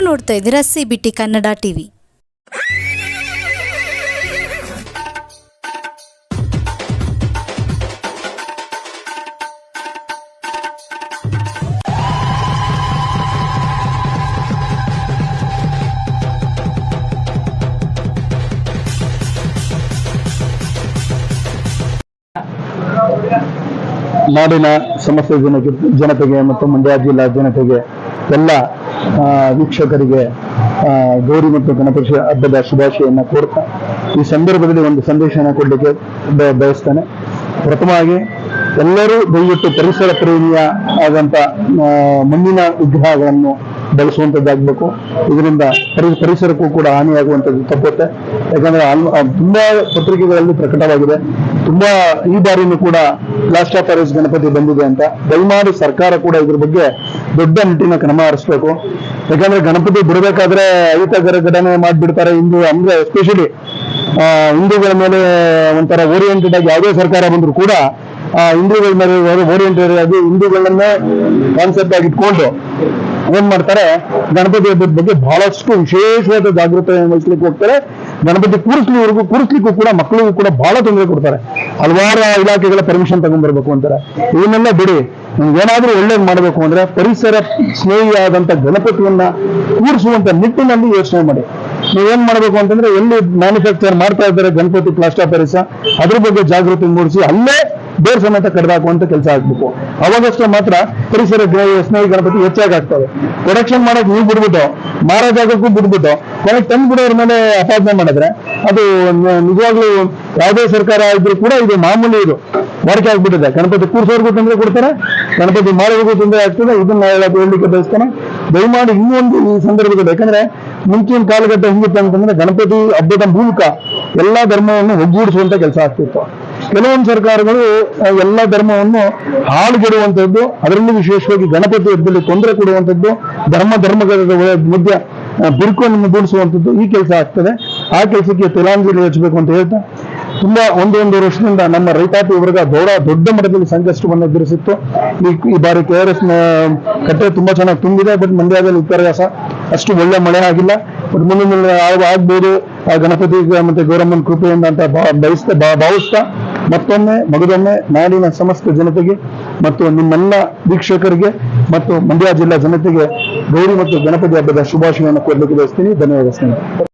ನೋಡ್ತಾ ಇದ್ದೀರಾ C B T Kannada TV. ನಾಡಿನ ಸಮಸ್ತ ಜನತೆಗೆ ಮತ್ತು ಮಂಡ್ಯ ಜಿಲ್ಲಾ ಜನತೆಗೆ ಎಲ್ಲ ವೀಕ್ಷಕರಿಗೆ ಗೌರಿ ಮತ್ತು ಗಣಪತಿ ಹಬ್ಬದ ಶುಭಾಶಯವನ್ನು ಕೋರ್ತಾ, ಈ ಸಂದರ್ಭದಲ್ಲಿ ಒಂದು ಸಂದೇಶನ ಕೊಡಲಿಕ್ಕೆ ಬಯಸ್ತೇನೆ. ಪ್ರಥಮವಾಗಿ, ಎಲ್ಲರೂ ದಯವಿಟ್ಟು ಪರಿಸರ ಪ್ರೇಮಿಯ ಆದಂತ ಮಣ್ಣಿನ ವಿಗ್ರಹಗಳನ್ನು ಬಳಸುವಂತದ್ದಾಗಬೇಕು. ಇದರಿಂದ ಪರಿ, ಪರಿಸರಕ್ಕೂ ಕೂಡ ಹಾನಿಯಾಗುವಂತದ್ದು ತಪ್ಪುತ್ತೆ. ಯಾಕಂದ್ರೆ ತುಂಬಾ ಪತ್ರಿಕೆಗಳಲ್ಲಿ ಪ್ರಕಟವಾಗಿದೆ. ತುಂಬಾ ಈ ಬಾರಿನೂ ಕೂಡ ಲಾಸ್ಟ್ ಆಫ್ ಪ್ಯಾರಿಸ್ ಗಣಪತಿ ಬಂದಿದೆ ಅಂತ. ದಯಮಾಡಿ ಸರ್ಕಾರ ಕೂಡ ಇದ್ರ ಬಗ್ಗೆ ದೊಡ್ಡ ನಿಟ್ಟಿನ ಕ್ರಮ ಹರಿಸ್ಬೇಕು ಯಾಕಂದ್ರೆ ಗಣಪತಿ ಬಿಡಬೇಕಾದ್ರೆ ಅಹಿತಕರ ಘಟನೆ ಮಾಡ್ಬಿಡ್ತಾರೆ ಹಿಂದೂ ಅಂದ್ರೆ ಎಸ್ಪೆಷಲಿ ಹಿಂದೂಗಳ ಮೇಲೆ ಒಂಥರ ಓರಿಯೆಂಟೆಡ್ ಆಗಿ ಯಾವುದೇ ಸರ್ಕಾರ ಬಂದರೂ ಕೂಡ ಹಿಂದೂಗಳ ಮೇಲೆ ಓರಿಯೆಂಟೆಡ್ ಆಗಿ ಹಿಂದೂಗಳನ್ನೇ ಕಾನ್ಸೆಪ್ಟ್ ಆಗಿ ಇಟ್ಕೊಂಡು ಏನ್ ಮಾಡ್ತಾರೆ? ಗಣಪತಿ ಹಬ್ಬದ ಬಗ್ಗೆ ಬಹಳಷ್ಟು ವಿಶೇಷವಾದ ಜಾಗೃತಿ ವಹಿಸ್ಲಿಕ್ಕೆ ಹೋಗ್ತಾರೆ. ಗಣಪತಿ ಕೂರಿಸ್ಲಿವರೆಗೂ ಕೂರಿಸ್ಲಿಕ್ಕೂ ಕೂಡ ಮಕ್ಕಳಿಗೂ ಕೂಡ ಬಹಳ ತೊಂದರೆ ಕೊಡ್ತಾರೆ. ಹಲವಾರು ಇಲಾಖೆಗಳ ಪರ್ಮಿಷನ್ ತಗೊಂಡ್ಬರ್ಬೇಕು ಅಂತಾರೆ. ಇವನ್ನೆಲ್ಲ ಬಿಡಿ ಏನಾದ್ರೂ ಒಳ್ಳೇದು ಮಾಡಬೇಕು ಅಂದ್ರೆ ಪರಿಸರ ಸ್ನೇಹಿಯಾದಂತ ಗಣಪತಿಯನ್ನ ಕೂರಿಸುವಂತ ನಿಟ್ಟಿನಲ್ಲಿ ಯೋಚನೆ ಮಾಡಿ. ನೀವೇನ್ ಮಾಡಬೇಕು ಅಂತಂದ್ರೆ ಎಲ್ಲಿ ಮ್ಯಾನುಫ್ಯಾಕ್ಚರ್ ಮಾಡ್ತಾ ಇದ್ದಾರೆ ಗಣಪತಿ ಪ್ಲಾಸ್ಟರ್ ಪರಿಸ, ಅದ್ರ ಬಗ್ಗೆ ಜಾಗೃತಿ ಮೂಡಿಸಿ, ಅಲ್ಲೇ ಬೇರ್ ಸಮೇತ ಕಡ್ದಾಕುವಂತ ಕೆಲಸ ಆಗ್ಬೇಕು. ಅವಾಗಷ್ಟೇ ಮಾತ್ರ ಪರಿಸರ ಸ್ನೇಹಿ ಗಣಪತಿ ಹೆಚ್ಚಾಗಿ ಆಗ್ತವೆ. ಪ್ರೊಡಕ್ಷನ್ ಮಾಡಕ್ ನೀವು ಬಿಡ್ಬಿಟ್ಟು ಮಾರೋ ಜಾಗಕ್ಕೂ ಬಿಡ್ಬಿಟ್ಟು, ಕೊನೆಗೆ ತಂದು ಬಿಡೋರ ಮೇಲೆ ಅಪಾದನೆ ಮಾಡಿದ್ರೆ ಅದು ನಿಜವಾಗ್ಲೂ ಯಾವುದೇ ಸರ್ಕಾರ ಇದ್ರೂ ಕೂಡ ಇದು ಮಾಮೂಲಿ ಇದು ವಾಡಿಕೆ ಆಗ್ಬಿಟ್ಟಿದೆ. ಗಣಪತಿ ಕೂರ್ಸೋರ್ಗೂ ತೊಂದರೆ ಕೊಡ್ತಾರೆ, ಗಣಪತಿ ಮಾಡೋರಿಗೂ ತೊಂದರೆ ಆಗ್ತದೆ. ಇದನ್ನ ಹೇಳಲಿಕ್ಕೆ ಬಯಸ್ತಾನೆ. ದಯಮಾಡಿ ಇನ್ನೊಂದು ಈ ಸಂದರ್ಭದಲ್ಲಿ, ಯಾಕಂದ್ರೆ ಮುಂಚಿನ ಕಾಲಘಟ್ಟ ಹೆಂಗಿತ್ತು ಅಂತಂದ್ರೆ ಗಣಪತಿ ಹಬ್ಬದ ಮೂಲಕ ಎಲ್ಲಾ ಧರ್ಮವನ್ನು ಒಗ್ಗೂಡಿಸುವಂತ ಕೆಲಸ ಆಗ್ತಿತ್ತು. ಕೆಲವೊಂದು ಸರ್ಕಾರಗಳು ಎಲ್ಲ ಧರ್ಮವನ್ನು ಹಾಳುಗೆಡುವಂಥದ್ದು ಅದರಲ್ಲೂ ವಿಶೇಷವಾಗಿ ಗಣಪತಿ ಹಬ್ಬದಲ್ಲಿ ತೊಂದರೆ ಕೊಡುವಂಥದ್ದು ಧರ್ಮ ಧರ್ಮಗಳ ಮಧ್ಯ ಬಿರುಕನ್ನು ಮೂಡಿಸುವಂಥದ್ದು ಈ ಕೆಲಸ ಆಗ್ತದೆ. ಆ ಕೆಲಸಕ್ಕೆ ತಿಲಾಂಜಲಿ ಹಚ್ಚಬೇಕು ಅಂತ ಹೇಳ್ತಾ, ತುಂಬಾ ಒಂದು ಒಂದು ವರ್ಷದಿಂದ ನಮ್ಮ ರೈತಾಪಿ ವರ್ಗ ದೊಡ್ಡ ದೊಡ್ಡ ಮಟ್ಟದಲ್ಲಿ ಸಂಕಷ್ಟವನ್ನು ಎದುರಿಸಿತ್ತು. ಈ ಬಾರಿ ಕೆ ಆರ್ ಎಸ್ ಕಟ್ಟೆ ತುಂಬಾ ಚೆನ್ನಾಗಿ ತುಂಬಿದೆ, ಬಟ್ ಮಂಡ್ಯದಲ್ಲಿ ವಿಪರ್ಯಾಸ ಅಷ್ಟು ಒಳ್ಳೆ ಮಳೆ ಆಗಿಲ್ಲ. ಬಟ್ ಮುಂದಿನ ಮುಂದೆ ಆಗ- ಆಗ್ಬೋದು ಗಣಪತಿ, ಮತ್ತೆ ಗೌರಮ್ಮನ ಕೃಪೆಯಿಂದ ಅಂತ ಬಯಸ್ತಾ ಭಾವಿಸ್ತಾ ಮತ್ತೊಮ್ಮೆ, ಮಗದೊಮ್ಮೆ ನಾಡಿನ ಸಮಸ್ತ ಜನತೆಗೆ ಮತ್ತು ನಿಮ್ಮೆಲ್ಲ ವೀಕ್ಷಕರಿಗೆ ಮತ್ತು ಮಂಡ್ಯ ಜಿಲ್ಲಾ ಜನತೆಗೆ ಗೌರಿ ಮತ್ತು ಗಣಪತಿ ಹಬ್ಬದ ಶುಭಾಶಯವನ್ನು ಕೊಡಲಿಕ್ಕೆ ಬಯಸ್ತೀನಿ. ಧನ್ಯವಾದ ಸ್ನೇಹಿತರೆ.